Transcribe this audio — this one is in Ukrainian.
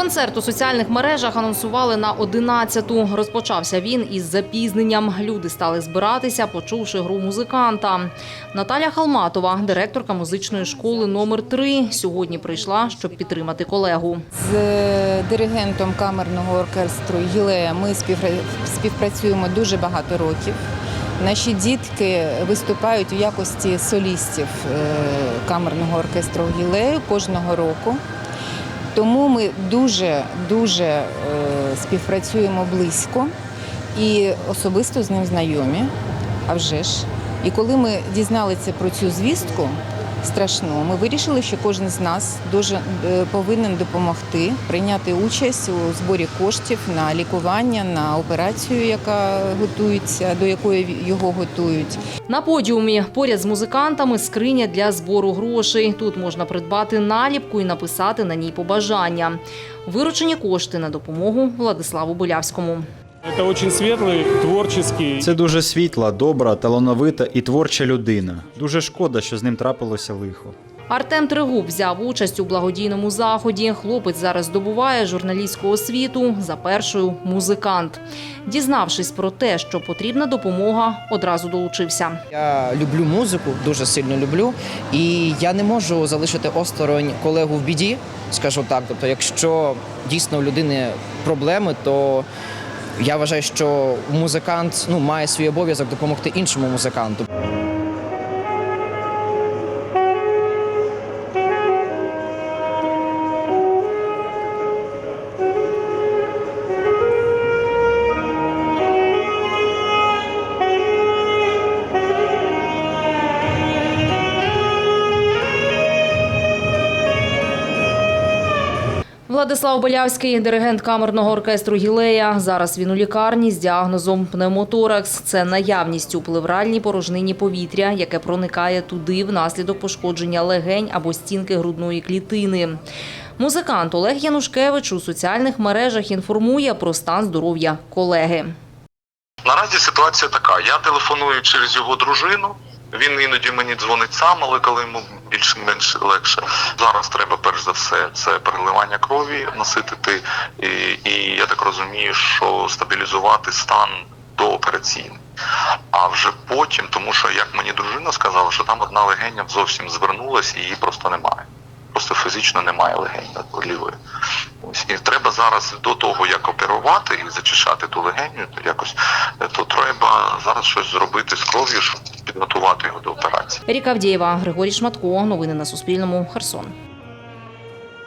Концерт у соціальних мережах анонсували на 11-ту. Розпочався він із запізненням. Люди стали збиратися, почувши гру музиканта. Наталя Халматова, директорка музичної школи номер 3 сьогодні прийшла, щоб підтримати колегу. З диригентом камерного оркестру Гілея ми співпра- співпрацюємо дуже багато років. Наші дітки виступають у якості солістів е, камерного оркестру Гілею кожного року. Тому ми дуже дуже е, співпрацюємо близько і особисто з ним знайомі. А вже ж. І коли ми дізналися про цю звістку страшну, ми вирішили, що кожен з нас дуже е, повинен допомогти прийняти участь у зборі коштів на лікування, на операцію, яка готується, до якої його готують. На подіумі поряд з музикантами скриня для збору грошей. Тут можна придбати наліпку і написати на ній побажання. Виручені кошти на допомогу Владиславу Болявському. Это очень светлый, творческий. Це дуже світла, добра, талановита і творча людина. Дуже шкода, що з ним трапилося лихо. Артем Тригуб взяв участь у благодійному заході. Хлопець зараз здобуває журналістську освіту. За першою музикант. Дізнавшись про те, що потрібна допомога, одразу долучився. Я люблю музику, дуже сильно люблю, і я не можу залишити осторонь колегу в біді, скажу так. Тобто, якщо дійсно у людини проблеми, то я вважаю, що музикант ну, має свій обов'язок допомогти іншому музиканту. Владислав Болявський, диригент камерного оркестру Гілея. Зараз він у лікарні з діагнозом пневмоторакс. Це наявність у плевральній порожнині повітря, яке проникає туди внаслідок пошкодження легень або стінки грудної клітини. Музикант Олег Янушкевич у соціальних мережах інформує про стан здоров'я колеги. Наразі ситуація така. Я телефоную через його дружину. Він іноді мені дзвонить сам, але коли йому більш-менш легше. Зараз треба перш за все це переливання крові наситити, і, і я так розумію, що стабілізувати стан доопераційний. А вже потім, тому що як мені дружина сказала, що там одна легеня зовсім звернулася, її просто немає. Просто фізично немає легень лівої. Ось і треба зараз до того, як оперувати і зачищати ту легеню, то якось то треба зараз щось зробити з кров'ю, щоб підготувати його до операції. Ріка Авдієва, Григорій Шматко. Новини на Суспільному. Херсон.